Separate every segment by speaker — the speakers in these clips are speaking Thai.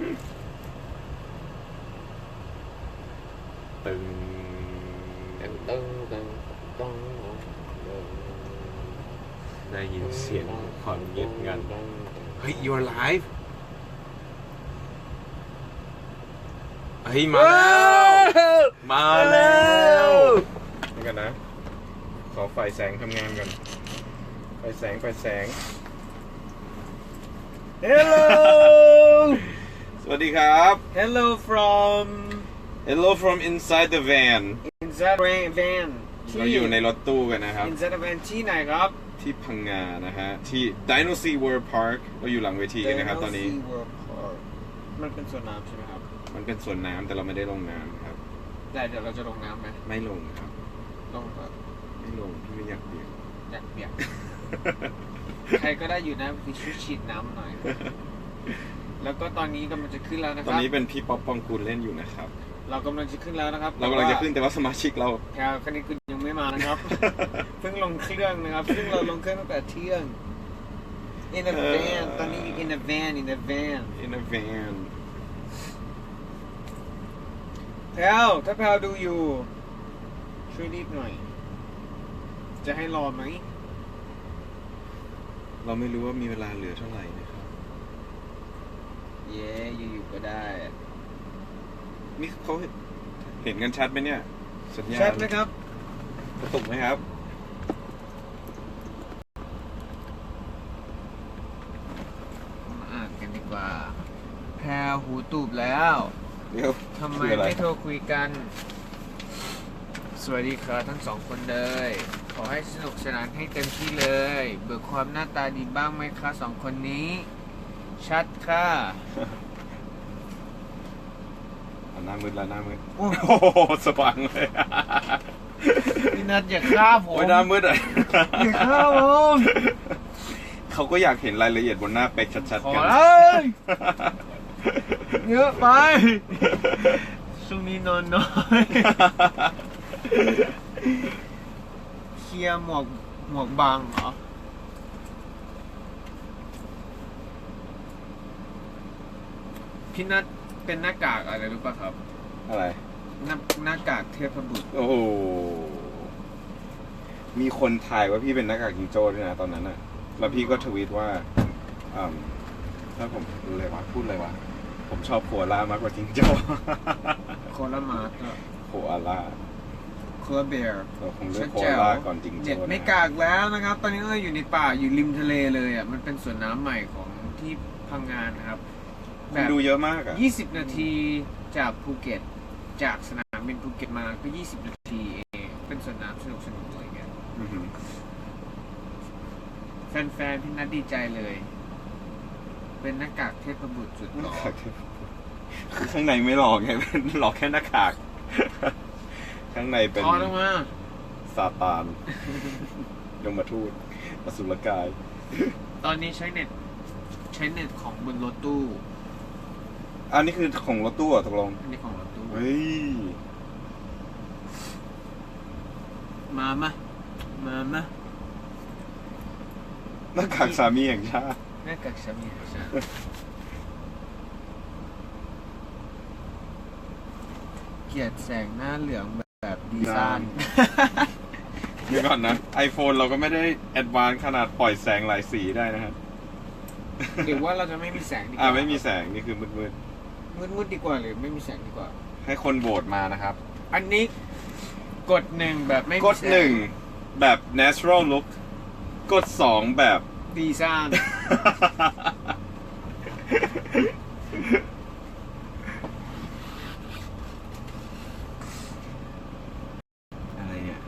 Speaker 1: ตึง
Speaker 2: ตึงตึงตึงตึง
Speaker 1: ได้ยินเสียงความเงียบงันเฮ้ย you're live เฮ้ยมาแล้วมาแล้วนี่กันนะ ขอไฟแสงทำงานกัน ไฟแสงไฟแสง
Speaker 2: Hello
Speaker 1: ส วัสดีครับ
Speaker 2: Hello from
Speaker 1: Hello from inside the van
Speaker 2: Inside Van
Speaker 1: เราอยู่ในรถตู้กันนะครับ
Speaker 2: Inside Van ที่ไหนครับ
Speaker 1: ที่พังงานะฮะ ที่ Dino Sea World Park เราอยู่หลังเวทีกันนะครับตอนนี้
Speaker 2: Dino Sea World Park มันเป็นสวนน้ำใช่ไหมครับ
Speaker 1: มันเป็นสวนน้ำแต่เราไม่ได้ลงน้ำครับ
Speaker 2: แต่เดี๋ยวเราจะลงน้ำไหม
Speaker 1: ไม่ลงครับ
Speaker 2: ลงครับ
Speaker 1: ไม่ลงพี่ไม่อยากเปียก
Speaker 2: อยากเปียก ใครก็ได้อยู่นะคือช่วยฉีดน้ำหน่อย แล้วก็ตอนนี้กำลังจะขึ้นแล้วนะค
Speaker 1: ตอน
Speaker 2: รับ
Speaker 1: นี้เป็นพี่ป๊อปปองกูลเล่นอยู่นะครับ
Speaker 2: เรากำลังจะขึ้นแล้วนะครับ
Speaker 1: เรากำลังจะขึ้นแต่ว่าสมาชิกเรา
Speaker 2: แพรคณิตคุณยังไม่มานะครับ เพิ่งลงเครื่องนะครับซึ่งเราลงเครื่องตั้งแต่เที่ยง in a
Speaker 1: เออ
Speaker 2: van ตอนนี้ in a van in a van
Speaker 1: in a van
Speaker 2: แพรวถ้าแพรวดูอยู่ ช่วยรีบหน่อย จะให้รอไหม
Speaker 1: เราไม่รู้ว่ามีเวลาเหลือเท่าไหร่นะครับ
Speaker 2: เย้อยู่ๆก็ได้
Speaker 1: นี่เขาเห็นกันชัดไหมเนี่ย สัญญาณ
Speaker 2: ชัดไหมครับ
Speaker 1: กระตุกไหมครับ
Speaker 2: มาอ่านกันดีกว่า แพรวหูตูบแล้ว
Speaker 1: เดี๋ยว
Speaker 2: ทำไม
Speaker 1: คืออะไร
Speaker 2: ไม่โทรคุยกัน สวัสดีครับทั้งสองคนเลย ขอให้สนุกสนานให้เต็มที่เลย เบิกความหน้าตาดีบ้างไหมคะสองคนนี้ ชัดค่ะ
Speaker 1: อะหน้ามืดแล้วหน้ามืด
Speaker 2: โอ้
Speaker 1: โอ้โหสว่างเลย
Speaker 2: พี่นัทอย่าฆ่าผม
Speaker 1: โอ้ยหน้ามืดอะ
Speaker 2: อย่าฆ่าผม
Speaker 1: เขาก็อยากเห็นรายละเอียดบนหน้าเป็กชัด
Speaker 2: ขอ
Speaker 1: ๆกัน
Speaker 2: เลยเยอะไปช่วงนี้นอนน้อยเคลียร์หมวกหมวกบางเหรอ พี่นัทเป็นหน้ากากอะไรรู้ป่ะครับ
Speaker 1: อะไร
Speaker 2: หน้าหน้ากากเทพบุตร
Speaker 1: โอ้โห มีคนถ่ายว่าพี่เป็นหน้ากากจิงโจ้ด้วยนะตอนนั้นน่ะ แล้วพี่ก็ทวีตว่าอืมถ้าผมรู้เลยวะพูดเลยวะ ผมชอบโคอาล่ามากกว่าจิงโจ้
Speaker 2: โคลามาร์ก็
Speaker 1: โคอาล่า
Speaker 2: โคลาเบียร์
Speaker 1: เราคงเลือกโคอาล่าก่อนจิงโจ้
Speaker 2: เน็ต
Speaker 1: นะ
Speaker 2: ไม่กากแล้วนะครับ ตอนนี้เราอยู่ในป่าอยู่ริมทะเลเลยอะมันเป็นสวนน้ำใหม่ของที่พังงานนะครับ
Speaker 1: ค
Speaker 2: แบ
Speaker 1: น
Speaker 2: บ
Speaker 1: ดูเยอะมากอะ
Speaker 2: 20 นาทีจากภูเก็ต จากสนามบินภูเก็ตมาก็ 20 นาทีเองเป็นสวนน้ำสนุกสนุกๆอะไรเงี้ย
Speaker 1: อือหือ
Speaker 2: แฟนๆ พี่นัดดีใจเลย เป็นหน้ากากเทพบุตรสุด
Speaker 1: ห
Speaker 2: ห
Speaker 1: น้า
Speaker 2: ล่อ
Speaker 1: กากคือข้างในไม่หลอกไงเป็นหลอกแค่หน้ากาก ข้างในเป็น
Speaker 2: ถอดออกมา
Speaker 1: ซาตาน ยมทูตอสุรกาย
Speaker 2: ตอนนี้ใช้เน็ต ใช้เน็ตของบนรถตู้
Speaker 1: อันนี้คือของรถตู้เหรอะตกลง
Speaker 2: อันนี้ของรถตู้
Speaker 1: เฮ้ย
Speaker 2: มามามามา
Speaker 1: หน้ากากสามีแห่งชาติ
Speaker 2: หน้ากากสามีแห่งชาติเกลียดแสงหน้าเหลืองแบบดีไซน์
Speaker 1: เดี๋ยวก่อนนะ iPhone เราก็ไม่ได้แอดวานซ์ขนาดปล่อยแสงหลายสีได้นะครับ
Speaker 2: หรือว่าเราจะไม่มีแสงดีกว่า
Speaker 1: อ่าไม่มีแสงนี่คือมืด
Speaker 2: มืด มืดๆดีกว่าหรือไม่มีแสงดีกว่า
Speaker 1: ๆให้คนโหวตมานะครับ
Speaker 2: อันนี้กดหนึ่งแบบไม่มี
Speaker 1: กด
Speaker 2: แสง
Speaker 1: หนึ่งแบบ natural look กดสองแบบ
Speaker 2: ดีไซน์
Speaker 1: อะไรเนี่ย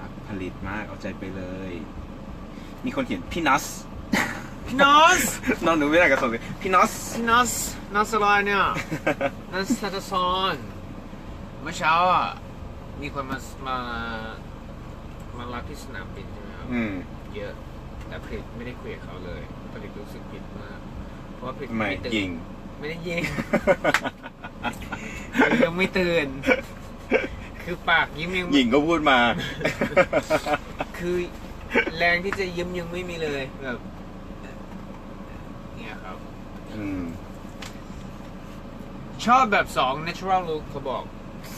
Speaker 1: อะผลิตมากเอาใจไปเลย มีคนเขียนพี่นัส
Speaker 2: พี่นอส
Speaker 1: น้องหนูไม่ได้กระสนเลยพี่นัส
Speaker 2: พี่นอสนอสอะไรเนี่ยนัสทัตซอนเมื่อเช้าอะมีคนมามามารับที่สนามบินใช่ไหมครับ
Speaker 1: อืม
Speaker 2: เยอะ แต่ผลิตไม่ได้คุยกับเขาเลยผลิตรู้สึกผิดมาก เพราะว่าผลิต
Speaker 1: ทำไม
Speaker 2: ไม่ตื่น
Speaker 1: ยิง
Speaker 2: ไม่ได้ยิง ยังไม่ตื่น คือปากยิ้มยัง
Speaker 1: หญิงก็พูดมา
Speaker 2: คือแรงที่จะยิ้มยังไม่มีเลยแบบเนี่ยครับ
Speaker 1: อืม
Speaker 2: ชอบแบบสอง natural look เขาบอก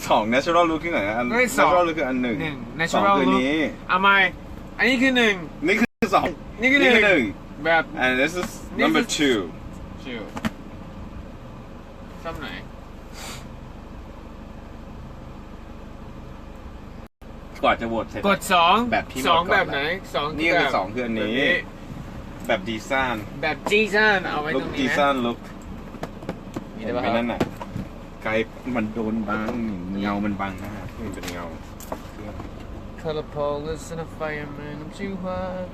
Speaker 1: สอง natural look ที่ไหนอะอัน
Speaker 2: เฮ้ยสอง
Speaker 1: natural look คืออันหนึ่ง
Speaker 2: หนึ่ง
Speaker 1: สอง
Speaker 2: natural
Speaker 1: คือ
Speaker 2: look
Speaker 1: นี้
Speaker 2: เอาไหมอันนี้คือหนึ่ง
Speaker 1: นี่คือสอง
Speaker 2: นี่คือหนึ่ง
Speaker 1: หนึ่ง
Speaker 2: แบบ
Speaker 1: and this is
Speaker 2: นี่
Speaker 1: number
Speaker 2: คือ
Speaker 1: two
Speaker 2: ชิวชอบไหน
Speaker 1: กว่าจะโหวตเสร็จ
Speaker 2: กดสอง
Speaker 1: แบบที่
Speaker 2: สอง
Speaker 1: หมดก่อน
Speaker 2: แบบไหนสอง
Speaker 1: นี่
Speaker 2: แบ
Speaker 1: คือบสองคืออันนี้ แบบ ดีไซน์
Speaker 2: แบบจีซันเอาไว้
Speaker 1: ลุ
Speaker 2: ต
Speaker 1: ก
Speaker 2: รง
Speaker 1: ดี
Speaker 2: นี้
Speaker 1: ไซ
Speaker 2: นะ
Speaker 1: น์ลุก
Speaker 2: มี
Speaker 1: เห็
Speaker 2: ได้
Speaker 1: น
Speaker 2: ปะ
Speaker 1: ไหม
Speaker 2: ครับ
Speaker 1: นั่นน่ะไกลมันโดนบังเงามันบังนะฮะมันเป็นเงา
Speaker 2: Color police and a fireman I'm too hard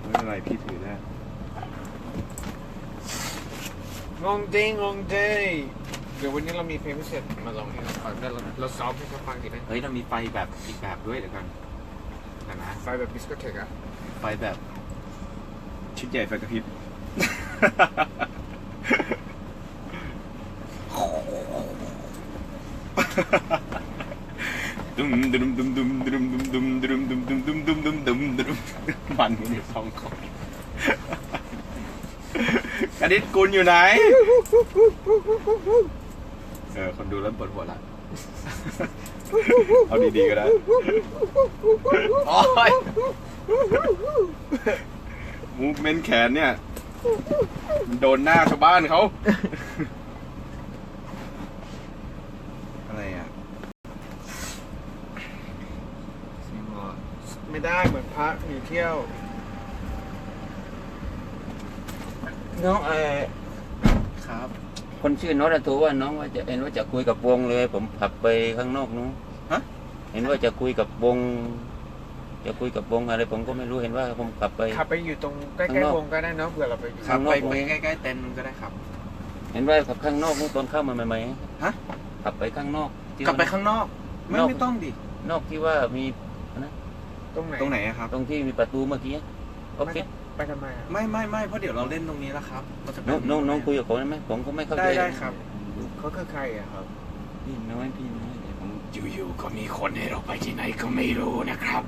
Speaker 1: ไม่เป็นไรพี่ถือได้
Speaker 2: งงจริงงงจริงเดี๋ยววันนี้เรามีเพลงพิเศษมาลองให้เราฟังได้เราเราซ้อมให้เขาฟังดีไหม
Speaker 1: เฮ้ยเรามีไฟแบบอีกแบบด้วยเดี๋ยวกันนะนะ
Speaker 2: ไฟแบบดิสโกเทกอะ
Speaker 1: ไฟแบบ ชุดใหญ่ไฟกระพริบดุมดุมดุมดุมดุมดุมดุมดุมดุมดุมดุมดุมดุมดุมดุมมันมีสองคนกระดิษกุลอยู่ไหน เออ คนดูเริ่มปวดหัวละเอาดีๆก็ได้โอ้ย มูฟเมนต์แขนเนี่ย โดนหน้าชาวบ้านเขา อะไรอะ
Speaker 2: ไม่ได้เหมือนพระหนีเที่ยว
Speaker 3: น้องเออ
Speaker 1: ครับ
Speaker 3: คนชื่อโน็อตโทรว่าน้องว่าจะเห็นว่าจะคุยกับวงเลย ผมขับไปข้างนอกนู้น
Speaker 1: ฮะ
Speaker 3: เห็นว่าจะคุยกับวง จะคุยกับวงอะไรผมก็ไม่รู้เห็นว่าผมขับไป
Speaker 2: ขับไปอยู่ตรงใกล้
Speaker 3: ข้างนอก
Speaker 2: ๆวงก็ได้เนาะเผื่อเราไปอยู่
Speaker 1: ครับ
Speaker 3: ข้างนอก
Speaker 1: ไป
Speaker 3: ผม
Speaker 1: ไปใกล้ๆเต็นท์ก็ได้ครับ
Speaker 3: เห็นว่าขับข้างนอกนู้นตอนเข้ามาใหม่
Speaker 1: ฮะ
Speaker 3: ๆขับไปข้างนอกที่
Speaker 1: กลับไปข้างนอก ไม่
Speaker 3: นอก
Speaker 1: ไม่ต้องดิ
Speaker 3: นอกที่ว่ามีนะ
Speaker 2: ตรงไหน
Speaker 1: ตรงไหนอะครับ
Speaker 3: ตรงที่มีประตูเมื่อกี้ออฟฟิศ
Speaker 2: ไปทำไมอะ
Speaker 1: ไม่ไม่ไม่เพราะเดี๋ยวเราเล่นตรงนี้แล้วครับเราจะไป
Speaker 3: น้องน้องน้องคุยกับผมได้ไหมผมก็ไม่เข้าใจ
Speaker 1: ได้ได้ครับ
Speaker 2: เขาคือใครอะครับ
Speaker 3: พี่น้อยพี่น้อยเดี๋ยวผม
Speaker 1: อยู่ๆก็มีคนให้เราไปที่ไหนก็ไม่รู้นะครับ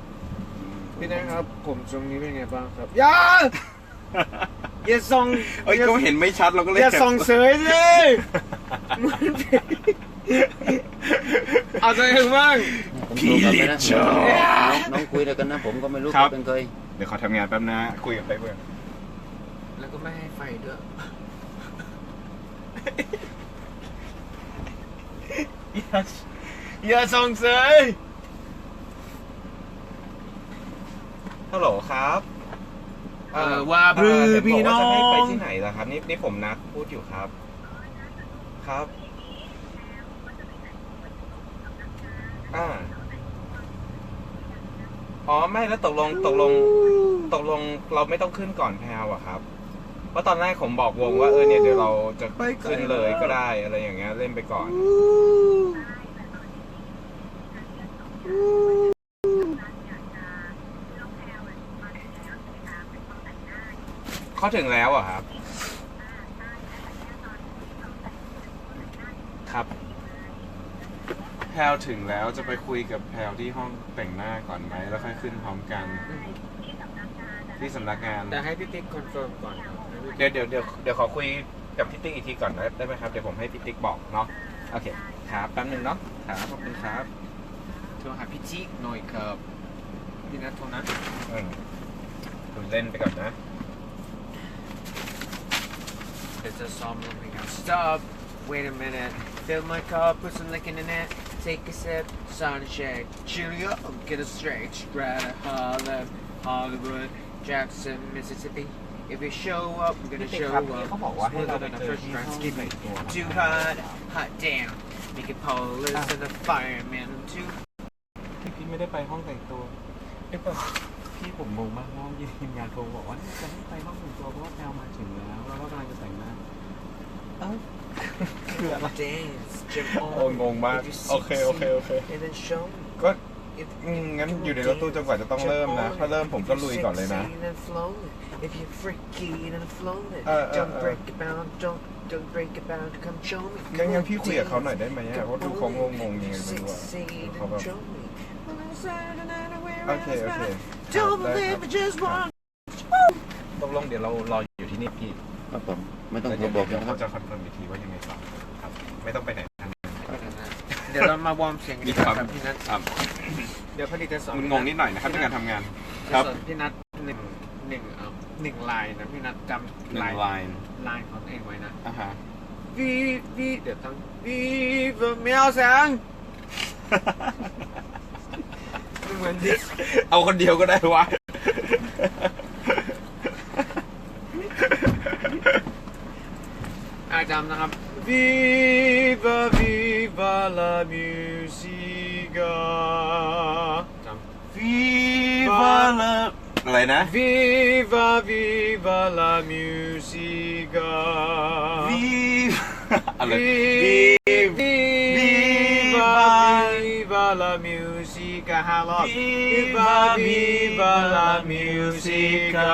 Speaker 2: พี่นะครับ ผมตรงนี้เป็นไงบ้างครับอย่าอย่าส่อง
Speaker 1: เอ้ยก็เห็นไม่ชัดเราก็เลย
Speaker 2: อย่าส่องเสยสิเอาใจถึงบ้าง
Speaker 3: ผมโทรกลับไปนะน้องน้องคุยอะไรกันนะ ผมก็ไม่รู้
Speaker 1: ครับ
Speaker 3: เขาเป็นเคย
Speaker 1: เดี๋ยวขอทำงานแป๊บนะ คุยกับไปเพื่อน
Speaker 2: แล้วก็ไม่ให้ไฟด้วยอย่าอย่าส่องเสย
Speaker 1: ฮัลโหลครับ
Speaker 2: เออว่าพรือพี่น้อ
Speaker 1: เห็บกว่าจะให้ไป
Speaker 2: ง
Speaker 1: ที่ไหนล่ะครับนี่นี่ผมนัดพูดอยู่ครับ ครับ อ่าอ๋อไม่แล้วตกลงตกลงตกลงเราไม่ต้องขึ้นก่อนแพลวอะครับเพราะตอนแรกผมบอกวงว่าเออเนี่ยเดี๋ยวเราจะขึ้นเลยก็ได้อะไรอย่างเงี้ยเล่นไปก่อน เขาถึงแล้วเหรอะครับ ครับแพลวถึงแล้วจะไปคุยกับแพลวที่ห้องแต่งหน้าก่อนไหมแล้วค่อยขึ้นพร้อมกัน ที่สำนักงาน
Speaker 2: แต่ให้พี่ติ๊กคอนเฟิร์มก่อนครับให้พี่ติ๊ก
Speaker 1: เดี๋ยวเดี๋ยวเดี๋ยวเดี๋ยวขอคุยกับพี่ติ๊กอีกทีก่อนนะได้ไหมครับ เดี๋ยวผมให้พี่ติ๊กบอกเนาะโอเคครับแป๊บนึงเนาะครับขอบคุณครับ
Speaker 2: โทรหาพี่จิ๊กหน่อยครับพี่นัทโทรนะ
Speaker 1: อืมคุณเล่นไปก่อนนะ
Speaker 2: It's a song moving and stop. Wait a minute. Fill my cup, put some liquid in it. Take a sip, sunshine. and shake. Cheerio, get a stretch. Grab a Harlem, Hollywood, Jackson, Mississippi. If you show up, we're gonna show up.
Speaker 1: Come
Speaker 2: Smoother than a first round
Speaker 1: skipping.
Speaker 2: Too hot, hot damn. Make it police and the fireman too.
Speaker 1: ไม่ได้ไปห้องแต่งตัวเอ๊ะ
Speaker 4: พี่ผมงงมากว่าทีมงานโทรบอกว่าจะให้ไปห้องแต่งตัวเพราะว่าแพลวมาถึงแล้วแล้วก็กำลังจะแต่งหน้าเอ้าคืออะไร
Speaker 2: dance. Jump
Speaker 1: โอ้
Speaker 2: on.
Speaker 1: งงมาก
Speaker 2: If you
Speaker 1: โอเค โอเค โอเค
Speaker 2: And then show me.
Speaker 1: ก็อืมงั้นอยู่ในรถตู้จนกว่าจะต้องเริ่มนะ ถ้าเริ่มผมก็ลุยก่อนเลยนะ
Speaker 2: If you're freaky and floating,
Speaker 1: เออเออ
Speaker 2: don't
Speaker 1: เออ
Speaker 2: break it bound, don't don't break it bound, come show me.
Speaker 1: งั้นงั้นพี่คุยกับเขาหน่อยได้ไหมอะเพราะดูเขางงงๆยังไงไม่รู้อะดูเขาแบบโอเค โอเค
Speaker 2: Don't
Speaker 1: ได้ค
Speaker 2: believe
Speaker 1: รับ
Speaker 2: it, just want.
Speaker 1: ตกลงเดี๋ยวเรารออยู่ที่นี่พี่
Speaker 3: คครับผมไม่ต้อง
Speaker 1: แต่
Speaker 3: โทรบอก
Speaker 1: เดี๋ยว
Speaker 3: นะค
Speaker 1: เขา
Speaker 3: รับ
Speaker 1: จะคอนเฟิร์มอีกทีว่ายังไงต่อครับ ไม่ต้องไปไหนทางนั้น
Speaker 2: เดี๋ยวเรามาวอร์มเสียงกันดีกว่าครับพี่นัท
Speaker 1: อะ
Speaker 2: เดี๋ยวพอดีจะสอน
Speaker 1: งงนิดหน่อยนะครับในการทำงานค
Speaker 2: จะ
Speaker 1: รับ
Speaker 2: สอนพี่นัทหนึ่งหนึ่งเอ่อหนึ่งลายนะพี่นัทจำ
Speaker 1: หนึ่
Speaker 2: ลาย
Speaker 1: งไลน์
Speaker 2: ลายของตัวเองไว้นะ
Speaker 1: อะฮะ
Speaker 2: วีวีเดี๋ยวต้องวีเบอร์เมียวแสงเห มือนดิ
Speaker 1: เอาคนเดียวก็ได้วะ
Speaker 2: อาจำนะครับ Viva Viva la musica จำ
Speaker 1: Viva la อะไรนะ
Speaker 2: Viva Viva la musica
Speaker 1: Viva อะไร
Speaker 2: Viva Viva la musica ห้ารอบ Viva Viva la musica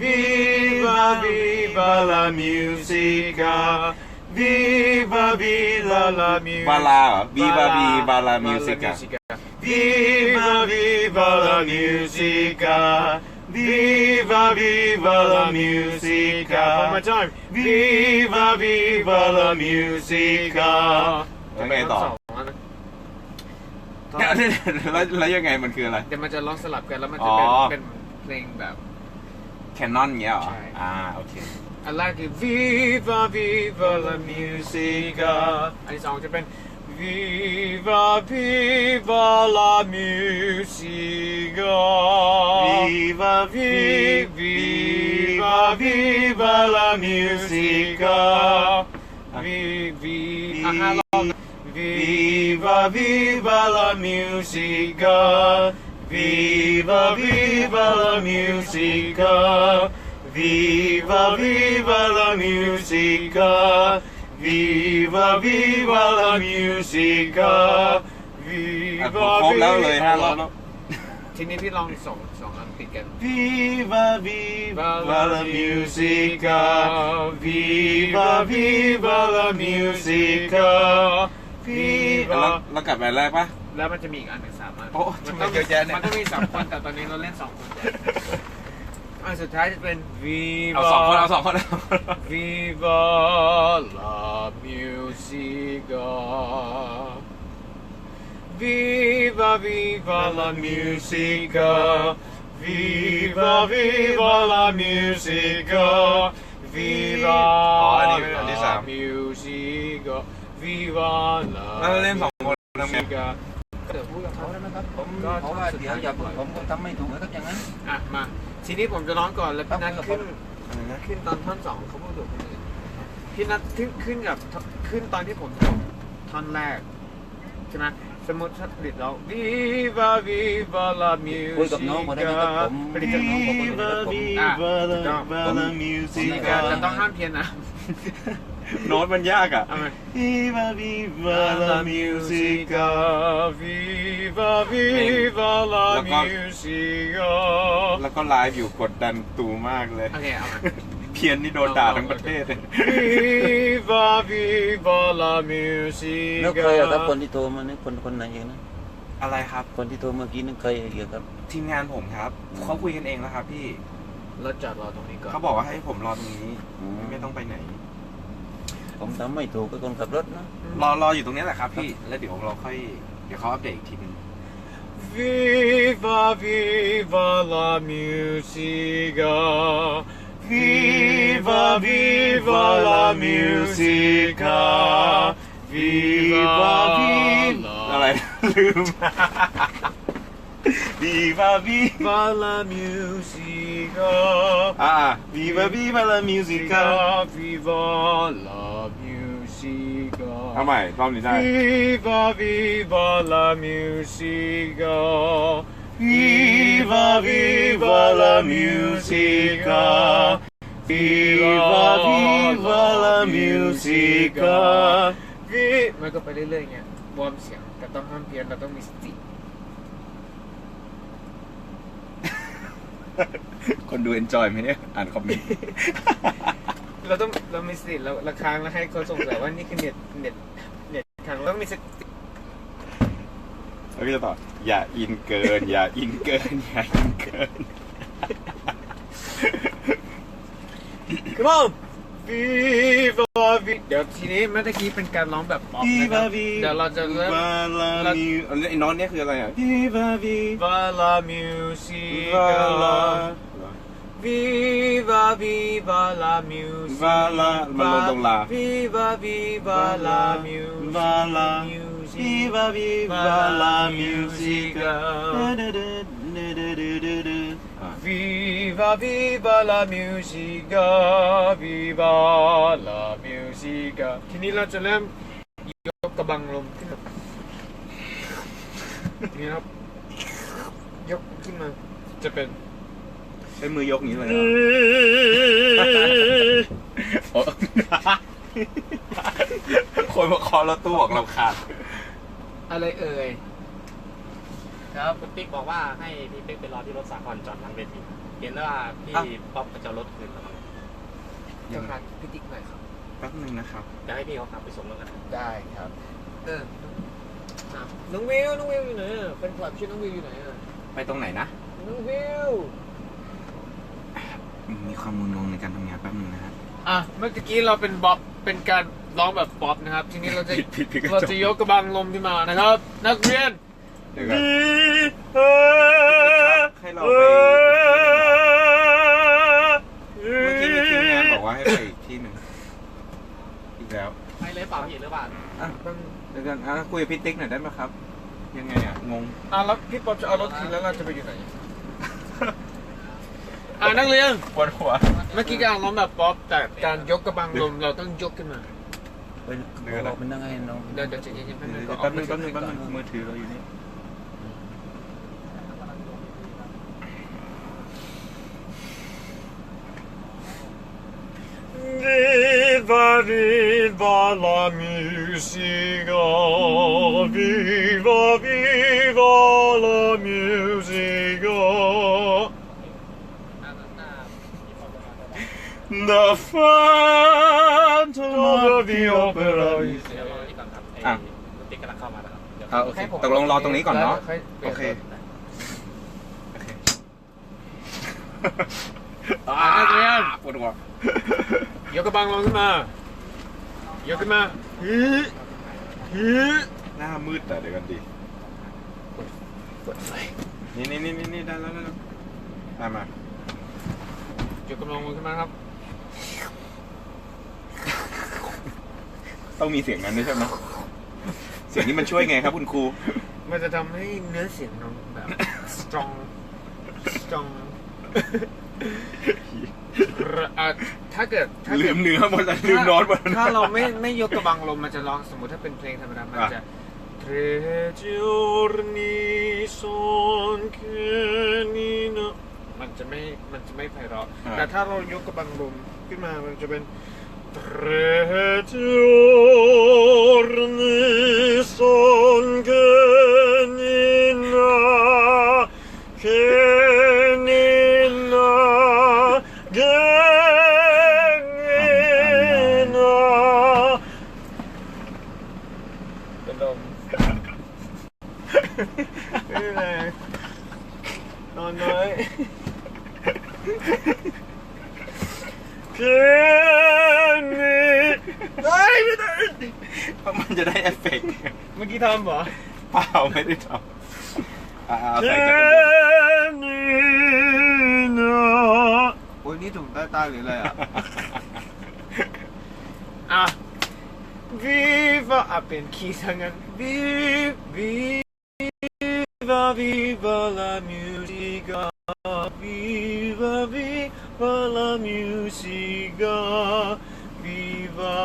Speaker 2: Viva Viva la musica Viva Viva la musica
Speaker 1: บาลาเหรอ Viva Viva la musica
Speaker 2: Viva Viva la musica Viva Viva la musica One more time Viva Viva la musica
Speaker 1: แล้ วไงต่อ
Speaker 2: ต่อ
Speaker 1: แล้วแล้วยังไงมันคืออะไร
Speaker 2: เดี๋ยวมันจะร้องสลับกันแล้วมัน
Speaker 1: อ๋
Speaker 2: จะ
Speaker 1: อ
Speaker 2: เป็นเป็นเพลงแบบ
Speaker 1: แคนนอนเงี้ยเหรอ
Speaker 2: ใช่
Speaker 1: อ่าโอเค
Speaker 2: I like it Viva Viva la musica อันที่สองจะเป็น Viva Viva la musica
Speaker 1: Viva
Speaker 2: Viva Viva la musica Viva อะห้ารอบนะ Viva Viva la musica Viva Viva la musica Viva Viva la musica Viva Viva la musica
Speaker 1: อ่ะ
Speaker 2: Viva
Speaker 1: ครบแล้วเลยห้ารอบ
Speaker 2: Viva
Speaker 1: แล้ว
Speaker 2: ทีนี้พี่ลองสองสองอันติดกัน
Speaker 1: Viva Viva la musica
Speaker 2: Viva Viva la musica
Speaker 1: แล้ว
Speaker 2: Viva
Speaker 1: แล้วกลับไปแรกปะ
Speaker 2: แล้วมันจะมีอีกอันหนึ่งสามอัน
Speaker 1: โอ้
Speaker 2: มัน
Speaker 1: ทำไม
Speaker 2: ต้อง
Speaker 1: เยอะแยะเนี่ย
Speaker 2: มันต้องมีสามคนแต่ตอนนี้เราเล่นสองคนอันสุดท้ายจะเป็น Viva
Speaker 1: เอาสองคนเอาสองคน
Speaker 2: Viva la musica Viva Viva la musica Viva Viva la musica Viva
Speaker 1: อ๋ออันนี้อันที่สาม
Speaker 2: la musica Viva la
Speaker 1: แล้วเล่นสองคนทำไง
Speaker 2: musica เดี๋ยวพูดกับเขา
Speaker 3: เอาแล้วนะครับผม
Speaker 2: ก็
Speaker 3: เพราะว่าเดี๋ยวอย่าผมก็ทำไม่ถูกนะครับอย่างนั้น
Speaker 2: อะมาทีนี้ผมจะร้องก่อนแล้วพี่นัท
Speaker 3: ครับ
Speaker 2: ขึ้นขึ้นตอนท่อนสองเขาพูดถูกคนอื่นพี่นัทขึ้นขึ้นกับขึ้นตอนที่ผมจบท่อนแรกใช่ไหมสมมติถ้าผลิตเรา Viva Viva la musica
Speaker 3: คุยกับน้องมาได้ไหมครับผม
Speaker 2: ผลิตจากน้องผมคนอื่นนะครับผมอะถูกต้อง
Speaker 3: ผม
Speaker 2: แต่แต่ต้องห้ามเพี้ยนนะ
Speaker 1: โน้ตมันยากอะ
Speaker 2: เอาไหม
Speaker 1: Viva Viva la musica
Speaker 2: Viva Viva la
Speaker 1: แล้วก็
Speaker 2: musica
Speaker 1: แล้วก็ไลฟ์อยู่กดดันตูมากเลย
Speaker 2: โอเคเอาไหม
Speaker 1: เพี้ยนนี่โดนด่าทั้งประเทศเลย
Speaker 2: Viva Viva la musica
Speaker 3: แล้วใครอะครับคนที่โทรมานี่คนคนไหนเองนะ
Speaker 1: อะไรครับ
Speaker 3: คนที่โทรเมื่อกี้นั่นใครเกี่ยวกับ
Speaker 1: ทีมงานผมครับเขาคุยกันเองแล้วครับพี่
Speaker 2: เราจอดรอตรงนี้ก่อน
Speaker 1: เขาบอกว่าให้ผมรอตรงนี้
Speaker 3: อืม
Speaker 1: ไม่ต้องไปไหน
Speaker 3: ผมทำไม่ถูกกับคนขับรถนะ
Speaker 1: รอรออยู่ตรงนี้แหละครับพี่ แล้วเดี๋ยวเราค่อย เดี๋ยวเขาอัปเดตอีกทีหนึง
Speaker 2: Viva Viva la musica Viva Viva la musica Viva Viva
Speaker 1: อะไร ลืม Viva Viva
Speaker 2: Viva la musica
Speaker 1: อ่า Viva Viva la musica
Speaker 2: Viva la musica
Speaker 1: เอาใหม่รอบนี้ได้
Speaker 2: Viva Viva la musica Viva Viva la musica Viva Viva la musica วิมันก็ไปเรื่อยๆไงวอร์มเสียงแต่ต้องห้ามเพี้ยนเราต้องมีสติ
Speaker 1: คนดู enjoy ไหมเนี่ย อ่านคอมเมนต์
Speaker 2: เราต้องเรามีสติเราเราค้างแล้วให้เขาสงสัยว่านี่คือเน็ตเน็ตเน็ตค้างเราต้องมีสติ
Speaker 1: แล้วก็จะต่ออย่าอินเกิน อย่าอินเกิน อย่าอินเกิน
Speaker 2: Come on Viva Vi เดี๋ยวทีนี้เมื่อกี้เป็นการร้องแบบป๊อปนะครับเดี๋ยวเราจะเริ่ม
Speaker 1: วาลามิวอันนี้ไอ้โน้ตเนี่ยคืออะไรอะ Viva Viva
Speaker 2: Viva la musica
Speaker 1: Vala
Speaker 2: Viva Viva la musica
Speaker 1: Vala มันลงตรงลา
Speaker 2: Viva Viva la musica
Speaker 1: Vala
Speaker 2: music
Speaker 1: Viva Viva la musica
Speaker 2: Viva Viva la musica Viva la musica ทีนี้เราจะเใช้
Speaker 1: มือยกอย่างนี้เลยเหรอโอ้คนมาเคอรถตู้บอกเราขาด
Speaker 2: อะไรเอ่ย
Speaker 5: ครับคุณติ๊กบอกว่าให้พี่เป๊กไปรอที่รถสาครจอดหลังเวทีเห็นว่าพี่
Speaker 1: อ้าว
Speaker 5: ป๊อปก็จะเอารถคืนแล้วมั้ง
Speaker 2: เจ้าค่ะพี่ติ๊กหน่อยครับ
Speaker 1: แป๊บนึงนะครับ
Speaker 5: จะให้พี่เขาขับไปส่งแล้วกัน
Speaker 2: ได้ครับ เอออะน้องวิวน้องวิวอยู่ไหนอะเป็นคลับชื่อน้องวิวอยู่ไหนอะ
Speaker 1: ไปตรงไหนนะ
Speaker 2: น้องวิว
Speaker 1: มีความงงๆในการทำงานแป๊บนึงนะครับ
Speaker 2: อะเมื่อกี้เราเป็นบ๊อบเป็นการร้องแบบบ๊อบนะครับ ทีนี้เราจะ
Speaker 1: ผิดผิดผิดกระจก
Speaker 2: เราจะยกกระบังลมขึ้นมานะครับ นักเรียน
Speaker 1: เดี๋ยวก่อนให้เราไปเมื่อกี้มีทีมงานบอกว่าให้ไปอีกที่หนึ่งอีกแล้ว
Speaker 5: ไปเลยเปล่าพี่หรือเปล่า
Speaker 1: อะเดี๋ยวกันอะคุยกับพี่ติ๊กหน่อยได้ไหมครับ ยังไงอะงง
Speaker 2: อะแล้วพี่ป๊อบจะเอารถคืนแล้วเราจะไปอยู่ไหน อะนักเรียน
Speaker 1: ปวดหัว
Speaker 2: เมื่อกี้การร้องแบบป๊อปแต่การยกกระบังลมเราต้องยกขึ้นมา
Speaker 3: ไปบอกมันยังไงน้อง
Speaker 2: เดี๋ยวเดี๋ยวจะเย็นๆแป๊บนึงก่อน
Speaker 1: แป๊บนึงแป๊บนึงแป๊บนึงมือถือเราอยู่นี่
Speaker 2: Viva, viva la musica, viva, viva la musica. The Phantom of the Opera.
Speaker 5: เดี๋ยวรอนี่ก่อนครับไอ้
Speaker 1: อะ
Speaker 5: คุณติ๊กกำลังเข้ามาแล้วครับเดี๋ยว
Speaker 1: อะโอเคตกลงรอตรงนี้ก่อนเนาะโอเค โอเค
Speaker 2: อะนักเรียน
Speaker 1: ปวดหัว ย
Speaker 2: กกระบังลงขึ้นมายกขึ้นมาฮึฮึ
Speaker 1: หน้ามืดแต่เดี๋ยวกันดิ
Speaker 2: กดไฟ
Speaker 1: นี่นี่นี่นี่ได้แล้วได้แล้วมามา ย
Speaker 2: กกำลังลงขึ้นมาครับ
Speaker 1: ต้องมีเสียงนั้นด้วยใช่ไหมเสียงนี้มันช่วยไงครับคุณครู
Speaker 2: มันจะทำให้เนื้อเสียงน้องแบบ strong strong อะถ้าเกิดถ้า
Speaker 1: ลื
Speaker 2: เกิด
Speaker 1: มเนื้อหมดแล้วลืมโน้ตหมดแล้ว
Speaker 2: ถ้าเราไม่ไม่ยกกระบังลมมันจะร้องสมมติถ้าเป็นเพลงธรรมดา มันจะ Tre giorni son che Nina มันจะไม่ มันจะไม่ไพเราะ
Speaker 1: อ่า
Speaker 2: แต่ถ้าเรายกกระบังลมขึ้นมา มันจะเป็น Tre giorni son che Nina che Nina che Nina เป็ นลมไม่เป็นไรนอนน้อย เพียงนี้ได้ไม่ได้
Speaker 1: เพราะมันจะได้เอฟเฟกต์
Speaker 2: เมื่อกี้ทำเหรอ
Speaker 1: เปล่าไม่ได้ทำอ่าเอา
Speaker 2: เพี
Speaker 1: ใส่
Speaker 2: ย
Speaker 1: จากข้างบน
Speaker 2: งนี้นะโอ้ยนี่ถุงใต้ตาหรืออะไรอะอะ Viva อะเป็นคีย์ทั้งนั้น Viva Viva la musica Viva Viva la musica Viva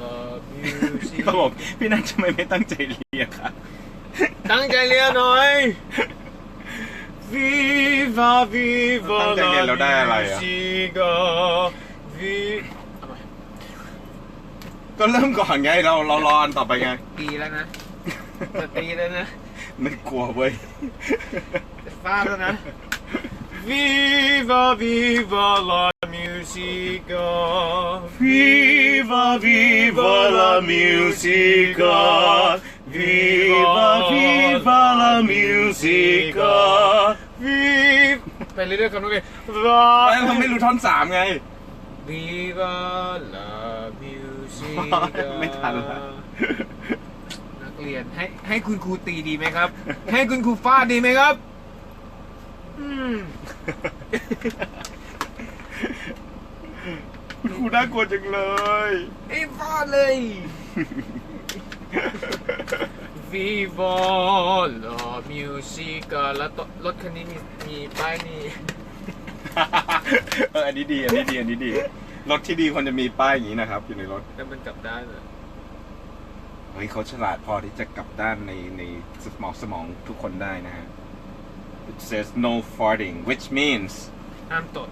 Speaker 2: la musica
Speaker 1: เขาบอกพี่นัททำไมไม่ตั้งใจเรียนคะ
Speaker 2: ตั้งใจเรียนหน่อย Viva Viva
Speaker 1: ตั้งใจเรียนแล้วได้อะไรอะ
Speaker 2: musica Vi เอาใหม่
Speaker 1: ก็เริ่มก่อนไงเราเรารออันต่อไปไง
Speaker 2: ตีแล้วนะจะตีแล้วนะ
Speaker 1: ไม่กลัวเว้ย
Speaker 2: จะฟาดแล้วนะ Viva Viva la musica
Speaker 1: Viva Viva la musica Viva Viva la musica
Speaker 2: Viva ไปเรื่อยๆกันนู้นเลย
Speaker 1: ไม่เราไม่รู้ท่อนสามไง
Speaker 2: Viva la music
Speaker 1: ไม่ทันละ
Speaker 2: นักเรียนให้ให้คุณครูตีดีไหมครับ ให้คุณครูฟาดดีไหมครับ อืม
Speaker 1: ครูน่ากลัวจังเลย
Speaker 2: ไอ้ฟาดเลย Viva la music แล้วตรถคันนี้มีมีป้ายนี่
Speaker 1: เอออันนี้ดี อันนี้ดี อันนี้ดี รถที่ดีควรจะมีป้ายอย่างนี้นะครับ อยู่ในรถ
Speaker 2: แล้วมันกลับได้านเลย
Speaker 1: เฮ้ยเขาฉลาดพอที่จะกลับด้านในในสมองสมองทุกคนได้นะฮะ It says no farting which means
Speaker 2: ห้ามตด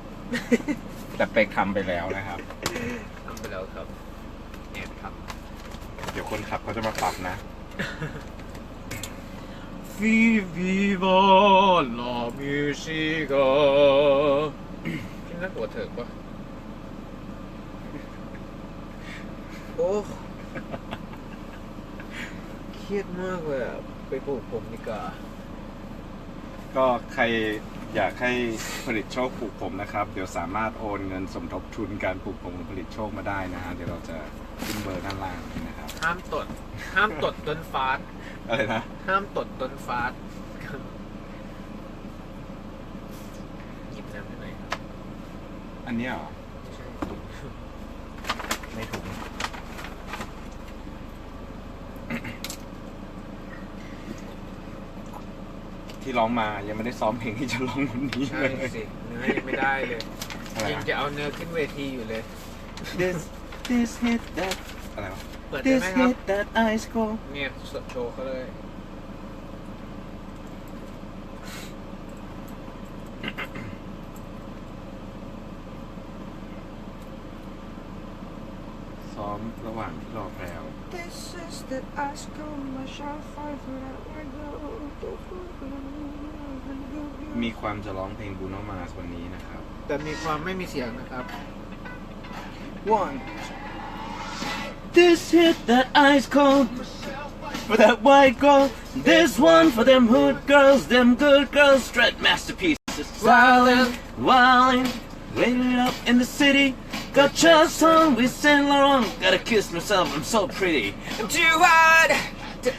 Speaker 1: แต่เป็กทำไปแล้วนะครับ
Speaker 2: ทำไปแล้วครับแอบครับ
Speaker 1: เดี๋ยวคนขับเขาจะมาปรับนะ
Speaker 2: Viva la musica พี่นักหัวเถิกปะโอ้เครียดมากเลยอะไปปลูกผมดีกว่า
Speaker 1: ก็ใครอยากให้ผลิตโชคปลูกผมนะครับ เดี๋ยวสามารถโอนเงินสมทบทุนการปลูกผมของผลิตโชคมาได้นะฮะเดี๋ยวเราจะขึ้นเบอร์ด้านล่างนะครับ
Speaker 2: ห้ามตด ห้ามตดจนฟาด
Speaker 1: อะไรนะ
Speaker 2: ห้ามตดจนฟาดหยิบน้ำให้หน่อยครับ
Speaker 1: อันเนี้ยเหรอ
Speaker 2: ไม่ใช่
Speaker 1: ในถุง ที่ร้องมายังไม่ได้ซ้อมเพลงที่จะร้องวันนี้
Speaker 2: ใช่
Speaker 1: เลย
Speaker 2: สิเนื้อยังไม่ได้เลย
Speaker 1: อะไร
Speaker 2: ยัง
Speaker 1: นะ
Speaker 2: จะเอาเนื้อขึ้นเวทีอยู่เลย
Speaker 3: this this hit that
Speaker 1: อะไรวะ
Speaker 2: เปิดได้ไหม
Speaker 3: this
Speaker 2: ครับ
Speaker 3: hit that ice cold
Speaker 2: เนี่ยโชว์เขาเลย
Speaker 1: ซ้อมระหว่างที่รอแพรว
Speaker 2: This is the ice cold my shot fire for
Speaker 1: มีความจะร้องเพลงบูโนมาสวันนี้นะครับ
Speaker 2: แต่มีความไม่มีเสียงนะครับ
Speaker 3: one this hit that ice cold for that white girl this one for them hood girls them good girls straight masterpieces wildin' wildin' waiting up in the city got just on with Saint Laurent gotta kiss myself I'm so pretty
Speaker 2: I'm too hot to-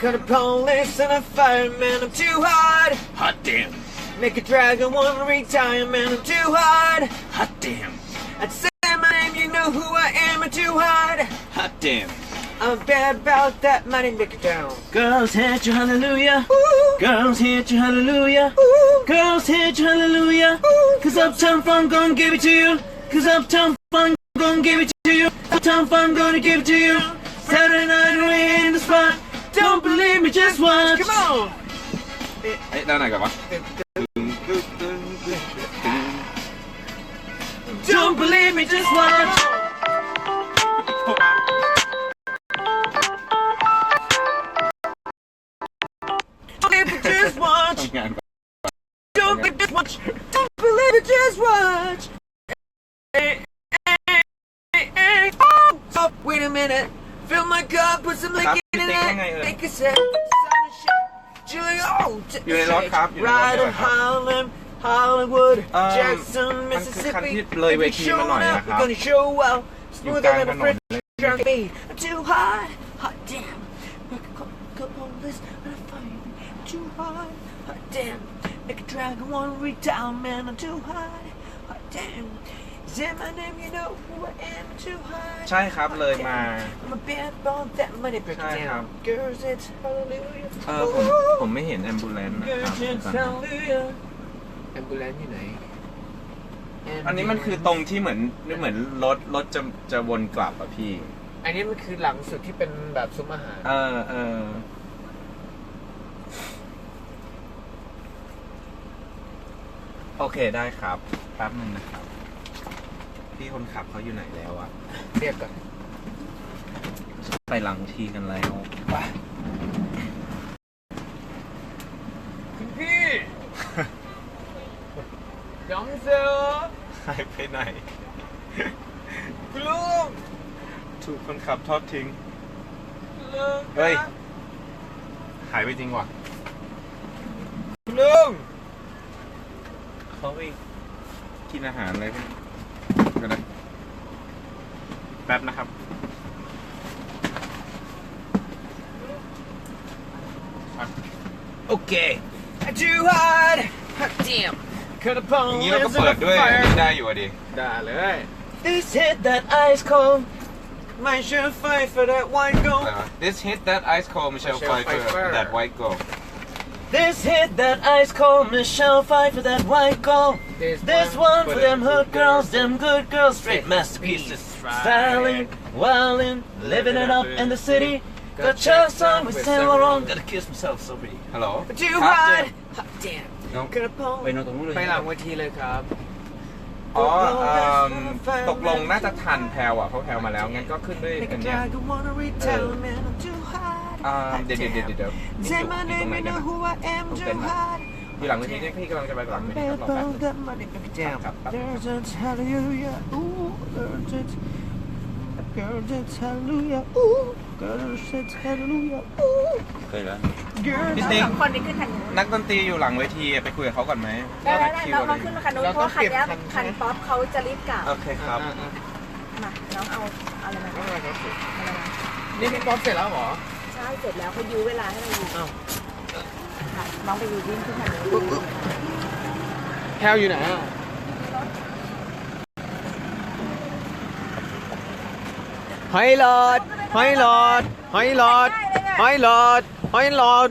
Speaker 2: Got a police and a fireman I'm too hot
Speaker 3: hot damn
Speaker 2: Make a dragon wanna retire, man, I'm too hard.
Speaker 3: Hot damn.
Speaker 2: I'd say my name, you know who I am, I'm too hard.
Speaker 3: Hot damn.
Speaker 2: I'm bad about that money, make it down.
Speaker 3: Girls hit you, hallelujah.
Speaker 2: Ooh.
Speaker 3: Girls hit you, hallelujah.
Speaker 2: Ooh.
Speaker 3: Girls hit you, hallelujah.
Speaker 2: Ooh.
Speaker 3: Cause Uptown Funk gonna give it to you. Cause Uptown Funk gonna give it to you. Uptown Funk gonna give it to you. Saturday night we in the spot. Don't believe me, just watch.
Speaker 2: Come on.
Speaker 1: Hey, no, no, go on. นไหนกันวะ
Speaker 3: Don't believe me just watch
Speaker 2: Believe it just watch
Speaker 1: ทำงานก่อน
Speaker 2: Don't believe it just watch Don't believe it just watch Eh, eh, eh, eh. Oh, so wait a minute Fill my cup put some liquor in it Make a sip Sound of shit Julie oh
Speaker 1: อยู่ในรถครับอยู่ในรถ
Speaker 2: Ride
Speaker 1: ด้ว
Speaker 2: on
Speaker 1: ยครับ
Speaker 2: Harlem Hollywood
Speaker 1: เอิ่ม
Speaker 2: Jackson
Speaker 1: มันคือคัน
Speaker 2: Mississippi
Speaker 1: ที่เลยเวทีมาหน่อย
Speaker 2: If you
Speaker 1: นะครับ
Speaker 2: show up, we're gonna show well
Speaker 1: อยู่
Speaker 2: Smoother
Speaker 1: กลาง
Speaker 2: than
Speaker 1: ถ
Speaker 2: a
Speaker 1: นน
Speaker 2: French
Speaker 1: เลย
Speaker 2: drunk bee I'm too hot Hot damn Make a cup- cup on this and I'm fine Too hot Hot damn Make a dragon wanna reach down man I'm too hot Hot damn Is that my name you know who I am I'm too hot
Speaker 1: ใช่ครับเลยมา
Speaker 2: I'm a bad ball that money break
Speaker 1: ใช่
Speaker 2: it
Speaker 1: ครับ
Speaker 2: down Girls it's hallelujah
Speaker 1: เออผมผมไม่เห็นแอมบูเลนนะค
Speaker 2: Girls
Speaker 1: รับ
Speaker 2: it's hallelujah แอมบูเลนอยู่ไหน
Speaker 1: อันนี้มันคือตรงที่เหมือนเหมือนรถรถจะจะวนกลับอะพี่
Speaker 2: อันนี้มันคือหลังสุดที่เป็นแบบซุ้มอาหาร
Speaker 1: เออเออโอเคได้ครับแป๊บนึงนะครับ พี่คนขับเขาอยู่ไหนแล้วอะ
Speaker 2: เรียกก่อน
Speaker 1: ไปหลังทีกันแล้ว
Speaker 2: คุณพี่ ยอง เซล
Speaker 1: หายไปไหน
Speaker 2: คุณลุง
Speaker 1: ถูกคนขับทอดทิ้ง
Speaker 2: คุณลุง
Speaker 1: เฮ้ย หายไปจริงว่ะ
Speaker 2: คุณลุง
Speaker 1: เขาไปกินอาหารอะไรพี่ก็ได้แป๊บนะครับ
Speaker 2: Okay. Too hard. Hot damn. Cut upon
Speaker 1: อย่างนี้เราก็เปิดด้วยอันนี้ได้อยู่อะดิ
Speaker 2: ด่าเลย
Speaker 3: This hit that ice cold. My sure fight for that white
Speaker 1: อะไร
Speaker 3: gold.
Speaker 1: วะ This hit that ice cold Michelle
Speaker 2: Michelle
Speaker 1: Pfeiffer
Speaker 2: Pfeiffer
Speaker 1: that white girl
Speaker 3: This hit that ice cold. Michelle fight for that white gold. This one for them hood girls, them good girls, straight masterpieces. Styling, wildin', living it up in the city. Got Chuck's on with Saint Laurent. Gotta kiss myself so pretty.
Speaker 1: ฮัลโ หล
Speaker 2: Too
Speaker 1: ครับ
Speaker 2: hard.
Speaker 1: เจ
Speaker 2: Hot damn.
Speaker 1: น้อง
Speaker 3: Cut upon
Speaker 4: ไปนอนตรงนู้นเลย
Speaker 2: ไปหลังเวทีเลยครับ
Speaker 1: อ๋อเอิ่มตกลงน่าจะทันแพลวอะเพราะแพลวมาแล้วงั้นก็ขึ้นด้วย
Speaker 3: Make
Speaker 1: อั
Speaker 3: a
Speaker 1: นเนี้ย
Speaker 3: tiger wanna retell man I'm too hard.
Speaker 1: อ่าเดี๋ยวเดี๋ยวเดี๋ยวเดี๋ยว
Speaker 3: Say
Speaker 1: อยู่
Speaker 3: my
Speaker 1: อยู่ตรง
Speaker 3: name
Speaker 1: ไหน
Speaker 3: and
Speaker 1: เนี่ย
Speaker 3: know who I am,
Speaker 1: Không
Speaker 3: too
Speaker 1: tên mà.
Speaker 3: hard.
Speaker 1: อยู่หลังเวทีนี่พี่กำลังจะไปหลังเวทีครับรอแป๊บ
Speaker 3: Bad got money, baby, damn.
Speaker 1: Up, up, up.
Speaker 3: There's a hallelujah, ooh, there's a girl that's hallelujah, ooh, girl that's hallelujah, ooh,
Speaker 4: เคยแล้ว
Speaker 3: girl.
Speaker 1: พี่
Speaker 6: เรา
Speaker 1: ติ๊ก
Speaker 6: สองคนไปขึ้นคันนู้ น
Speaker 1: นักดนตรีอยู่หลังเวทีไปคุยกับเขาก่อนไหม
Speaker 6: ได้ได้ได้
Speaker 1: คิว
Speaker 6: เรา
Speaker 1: อะไร
Speaker 6: เขาขึ้นมาคันนู้น
Speaker 2: เรา
Speaker 6: เพ
Speaker 2: ต้อ
Speaker 6: ราะ
Speaker 2: ง
Speaker 6: คันเนี้ย
Speaker 2: เปลี่ยนคัน
Speaker 6: คันป๊อปเขาจะรีบกลับ
Speaker 1: โอเคครับ
Speaker 2: อ่าอ่า
Speaker 6: มาน้องเอาอะไรมา
Speaker 2: อ่า
Speaker 6: อะไร
Speaker 2: ครับผม
Speaker 6: มา
Speaker 2: นี่พี่ป๊อปเสร็จแล้วเหรอ
Speaker 6: ใช่เสร็จแล้วเขายื้อเวลาให้เราอยู่
Speaker 2: อ้าว
Speaker 6: ค่ะน้องไปยืนวิ่งขึ้นคันนู้น
Speaker 2: แพลวอยู่ไหนอะหอยหลอดหอยหลอดหอยหลอดหอยหลอดหอยหลอด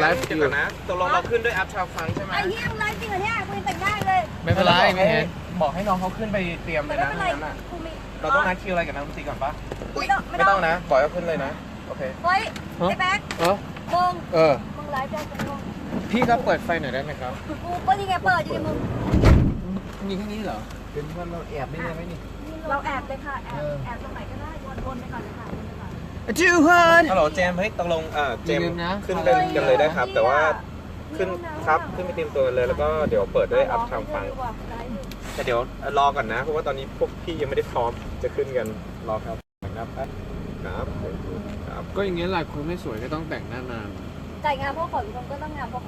Speaker 6: ไลฟ์
Speaker 2: ไลฟ์อ
Speaker 1: เดี๋ยว
Speaker 2: ยู่
Speaker 1: ก่อนนะตกลงเราขึ้นด้วยแอปชาวฟังใช่ไหม
Speaker 6: ไอ้เหี้ยมึงไลฟ์จริงเหรอเนี่ยกูยังแต่งได้เลย
Speaker 2: ไม่เป็นไรไม่เห็น
Speaker 1: บอกให้น้องเขาขึ้นไปเตรียมเล
Speaker 6: แต่
Speaker 1: ย
Speaker 6: ไม่
Speaker 1: นะ
Speaker 6: เป็นไร
Speaker 1: งั้นน่ะ
Speaker 6: กูมี
Speaker 1: เราต้องนัดคิวอะไรกับนักดนตรีก่อนปะ
Speaker 6: ไม่ต้อง
Speaker 1: ไม่ต้องนะบอกให้เขาขึ้นเลยนะโอเค
Speaker 6: เฮ้ยไอ้แบ๊ก
Speaker 2: เออ
Speaker 6: มึง
Speaker 2: เออ
Speaker 6: มึงไลฟ์ได้จังมึง
Speaker 2: พี่ครับเปิดไฟหน่อยได้ไหมครับ
Speaker 6: กูก็ยังไงเปิดยังไงมึง
Speaker 2: มีแค่นี้เหรอ
Speaker 1: เป็นเพื่อนเราแอบได้ไหมนี่
Speaker 6: เราแอบเลยค่ะแอบแอบตรงไหนก็ได้วนๆไปก่อนเลยค่ะ วนไปก่อน
Speaker 2: จูฮัน
Speaker 1: ฮัลโหลเจมส์เฮ้ยตกลงเอ่อเจม
Speaker 2: อย่าลื
Speaker 1: ส์
Speaker 2: มนะ
Speaker 1: ขึ้นกันกันเลยได้ครับ แต่ว่าขึ้นครับขึ้นไปเตรียมตัวเลยแล้วก็เดี๋ยวเปิดด้วยแอปชาวฟัง แต่เดี๋ยวรอก่อนนะ เพราะว่าตอนนี้พวกพี่ยังไม่ได้พร้อมจะขึ้นกันรอครับครับครับครับ
Speaker 2: ก็อย่างเงี้ยแหละคุณไม่สวยก็ต้องแต่งหน้านาน
Speaker 6: จ่ายงานเพราะขออยู่ตรงก็ต้องงานเพราะ